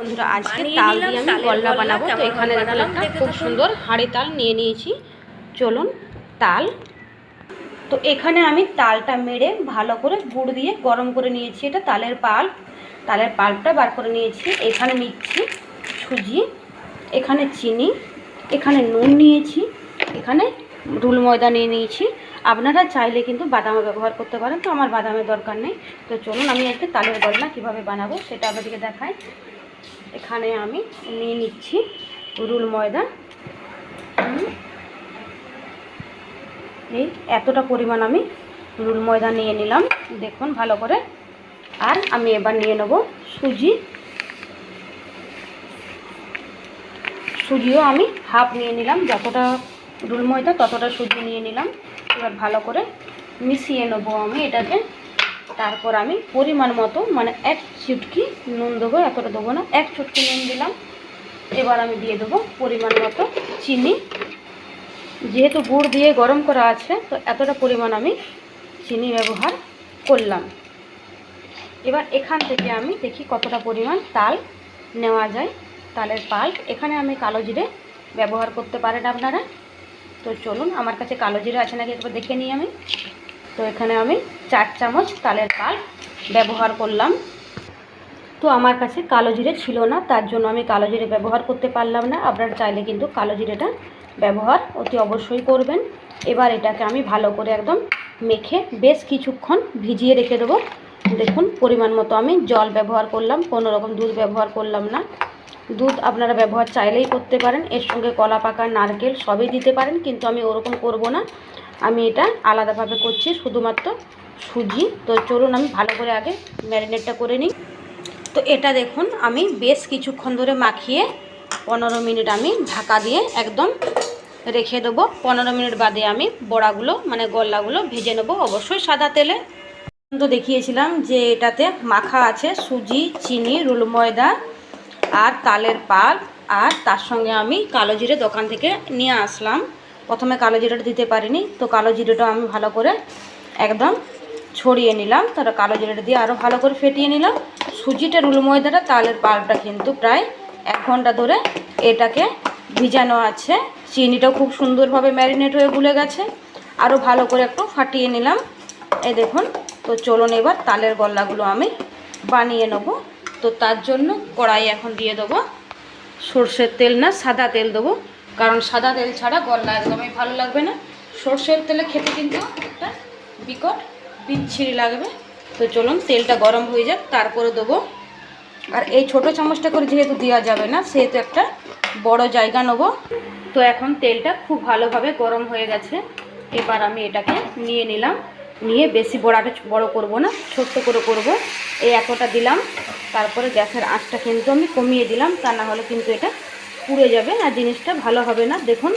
বন্ধুরা আজকে তাল দিয়ে আমি গল্লা বানাবো। তো এখানে দেখুন একটা খুব সুন্দর হাঁড়ি তাল নিয়ে নিয়েছি। চলুন তাল। তো এখানে আমি তালটা মেরে ভালো করে গুড় দিয়ে গরম করে নিয়েছি এটা তালের পাল্প। তালের পাল্পটা বার করে নিয়েছি। এখানে নিচ্ছি সুজি এখানে চিনি এখানে নুন নিয়েছি এখানে রুল ময়দা নিয়ে নিয়েছি। আপনারা চাইলে কিন্তু বাদামও ব্যবহার করতে পারেন তো আমার বাদামের দরকার নেই। তো চলুন আমি একটা তালের গলনা কীভাবে বানাবো সেটা আপনাদেরকে দেখাই। এখানে আমি নিয়ে নিচ্ছি রুল ময়দা। এই এতটা পরিমাণ আমি রুল ময়দা নিয়ে নিলাম। দেখুন ভালো করে। আর আমি এবার নিয়ে নেব সুজি। সুজিও আমি হাফ নিয়ে নিলাম। যতটা রুল ময়দা ততটা সুজি নিয়ে নিলাম। এবার ভালো করে মিশিয়ে নেব আমি এটাকে। তারপর আমি পরিমাণ মতো মানে এক চুটকি নুন দেবো, এতটা দেবো না, এক চুটকি নুন দিলাম। এবার আমি দিয়ে দেবো পরিমাণ মতো চিনি। যেহেতু গুড় দিয়ে গরম করা আছে, তো এতটা পরিমাণ আমি চিনি ব্যবহার করলাম। এবার এখান থেকে আমি দেখি কতটা পরিমাণ তাল নেওয়া যায়, তালের পাল্প। এখানে আমি কালো জিরে ব্যবহার করতে পারেন আপনারা। তো চলুন, আমার কাছে কালো জিরে আছে নাকি একবার দেখে নিই আমি। তো এখানে আমি চার চামচ তালের পাল্প ব্যবহার করলাম। তো আমার কাছে কালো জিরে ছিল না, তার জন্য আমি কালো জিরে ব্যবহার করতে পারলাম না। আপনারা চাইলে কিন্তু কালো জিরেটা ব্যবহার অতি অবশ্যই করবেন। এবার এটাকে আমি ভালো করে একদম মেখে বেশ কিছুক্ষণ ভিজিয়ে রেখে দেবো। দেখুন, পরিমাণ মতো আমি জল ব্যবহার করলাম, কোনো রকম দুধ ব্যবহার করলাম না। দুধ আপনারা ব্যবহার চাইলেই করতে পারেন, এর সঙ্গে কলা পাকা নারকেল সবই দিতে পারেন, কিন্তু আমি ওরকম করব না। আমি এটা আলাদাভাবে করছি, শুধুমাত্র সুজি। তো চলুন আমি ভালো করে আগে ম্যারিনেটটা করে নিই। তো এটা দেখুন, আমি বেশ কিছুক্ষণ ধরে মাখিয়ে পনেরো মিনিট আমি ঢাকা দিয়ে একদম রেখে দেবো। পনেরো মিনিট বাদে আমি বড়াগুলো মানে গল্লাগুলো ভেজে নেব অবশ্যই সাদা তেলে। তো দেখিয়েছিলাম যে এটাতে মাখা আছে সুজি, চিনি, রুল ময়দা আর তালের পাল। আর তার সঙ্গে আমি কালো জিরে দোকান থেকে নিয়ে আসলাম। প্রথমে কালো জিরেটা দিতে পারিনি, তো কালো জিরেটা আমি ভালো করে একদম ছড়িয়ে নিলাম। তারপর কালো জিরেটা দিয়ে আরও ভালো করে ফেটিয়ে নিলাম। সুজিটা রুল ময়দাটা, তালের পালটা কিন্তু প্রায় এক ঘণ্টা ধরে এটাকে ভিজানো আছে। চিনিটাও খুব সুন্দরভাবে ম্যারিনেট হয়ে গুলে গেছে। আরও ভালো করে একটু ফাটিয়ে নিলাম। এই দেখুন, তো চলুন এবার তালের গল্লাগুলো আমি বানিয়ে নেব। তো তার জন্য কড়াই এখন দিয়ে দেবো। সর্ষের তেল না, সাদা তেল দেবো। কারণ সাদা তেল ছাড়া গল্লা একদমই ভালো লাগবে না। সর্ষের তেলে খেতে কিন্তু একটা বিকট বিচ্ছিরি লাগবে। তো চলুন, তেলটা গরম হয়ে যাক, তারপরে দেবো। আর এই ছোট চামচটা করে যেহেতু দেওয়া যাবে না, সেহেতু একটা বড় জায়গা নেব। তো এখন তেলটা খুব ভালোভাবে গরম হয়ে গেছে। এবার আমি এটাকে নিয়ে নিলাম। নিয়ে বেশি বড়াটা বড় করব না, ছোট্ট করে করব। এই এতটা দিলাম। তারপরে গ্যাসের আঁচটা কিন্তু আমি কমিয়ে দিলাম, তা না হলে কিন্তু এটা পুড়ে যাবে আর জিনিসটা ভালো হবে না। দেখুন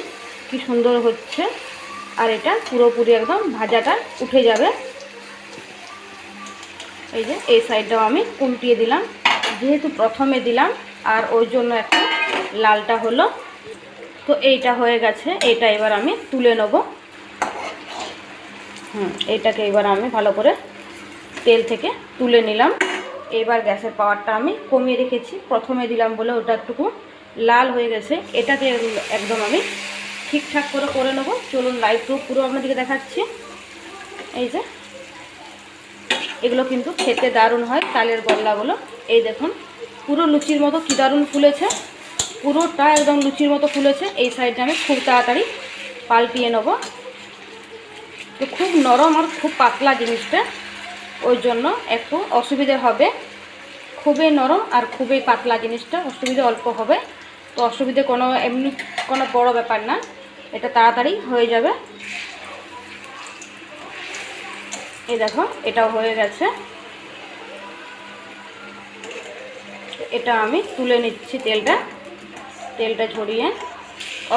কি সুন্দর হচ্ছে। আর এটা পুরোপুরি একদম ভাজাটা উঠে যাবে। এই যে, এই সাইডটাও আমি উল্টিয়ে দিলাম। যেহেতু প্রথমে দিলাম, আর ওই জন্য একটা লালটা হলো। তো এইটা হয়ে গেছে এটা এবার আমি তুলে নেব। হুম, এইটাকে এবার আমি ভালো করে তেল থেকে তুলে নিলাম। এবার গ্যাসের পাওয়ারটা আমি কমিয়ে রেখেছি। প্রথমে দিলাম বলে ওটা একটুকু লাল হয়ে গেছে, এটাকে একদম আমি ঠিকঠাক করে করে নেব। চলুন লাইভ প্রুফ পুরো আপনাদেরকে দেখাচ্ছি। এই যে, এগুলো কিন্তু খেতে দারুণ হয়, তালের গল্লাগুলো এই দেখুন, পুরো লুচির মতো কী দারুণ ফুলেছে। পুরোটা একদম লুচির মতো ফুলেছে। এই সাইডটা আমি খুব তাড়াতাড়ি পাল্টিয়ে নেব। তো খুব নরম আর খুব পাতলা জিনিসটা। ওই জন্য একটু অসুবিধে হবে। খুবই নরম আর খুবই পাতলা জিনিসটা, অসুবিধে অল্প হবে। তো অসুবিধে কোনো এমনি কোনো বড় ব্যাপার না। এটা তাড়াতাড়ি হয়ে যাবে। এই দেখো, এটাও হয়ে গেছে। এটা আমি তুলে নিচ্ছি তেলটা। তেলটা ছড়িয়ে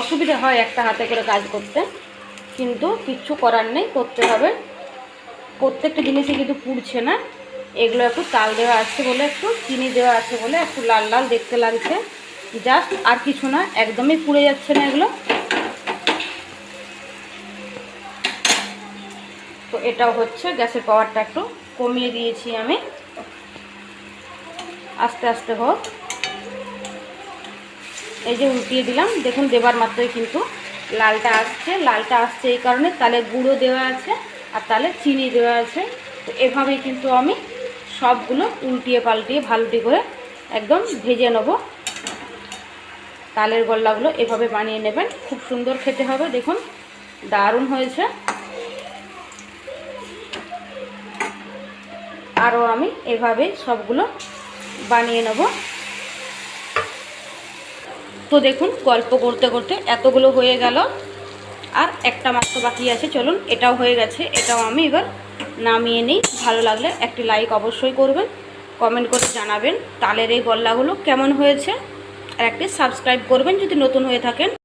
অসুবিধা হয় একটা হাতে করে কাজ করতে, কিন্তু কিচ্ছু করার নেই, করতে হবে। প্রত্যেকটা জিনিসই কিন্তু পুড়ছে না। এগুলো একটু তাল দেওয়া আছে বলে, একটু চিনি দেওয়া আছে বলে, একটু লাল লাল দেখতে লাগছে। জাস্ট আর কিছু না, একদমই পুড়ে যাচ্ছে না এগুলো। তো এটাও হচ্ছে, গ্যাসের পাওয়ারটা একটু কমিয়ে দিয়েছি আমি। আস্তে আস্তে হোক। এই যে উল্টিয়ে দিলাম, দেখুন দেবার মাত্রই কিন্তু লালটা আসছে। লালটা আসছে এই কারণে তালে গুঁড়ো দেওয়া আছে আর তালে চিনি দেওয়া আছে। তো এভাবেই কিন্তু আমি সবগুলো উল্টিয়ে পাল্টিয়ে ভালোটি করে একদম ভেজে নেব। তালের গোল্লাগুলো এভাবে বানিয়ে নেবেন। খুব সুন্দর খেতে হবে, দেখুন। দারুণ হয়েছে। আরও আমি এভাবে সবগুলো বানিয়ে নেব। তো দেখুন, গল্প করতে করতে এতগুলো হয়ে গেল। আর একটা মাত্র বাকি আছে, চলুন, এটাও হয়ে গেছে। এটাও আমি এবার নামিয়ে নিই। ভালো লাগলে একটি লাইক অবশ্যই করবেন। কমেন্ট করে জানাবেন তালের এই গল্লাগুলো কেমন হয়েছে। আর একটি সাবস্ক্রাইব করবেন যদি নতুন হয়ে থাকেন।